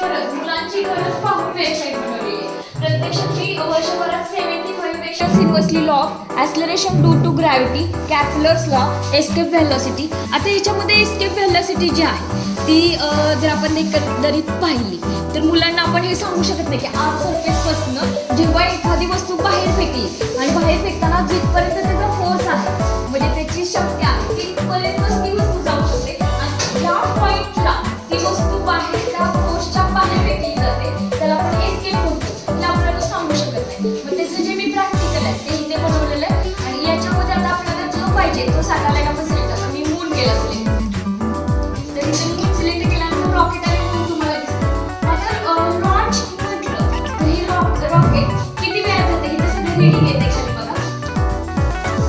गरज मुलांची गरज पाहून वेबसाईट प्रत्यक्षात वर्षभरात seventy फाईव्हपेक्षा law acceleration due to gravity Kepler's law escape velocity आता याच्यामध्ये एस्केप व्हॅलॉसिटी जी आहे ती जर आपण एकंदरीत पाहिली तर मुलांना आपण हे सांगू शकत नाही की आत सरफेसपासून जेव्हा एखादी वस्तू बाहेर फेकली आणि बाहेर फेकताना जिथपर्यंत त्याचा फोर्स आहे म्हणजे त्याची शक्ती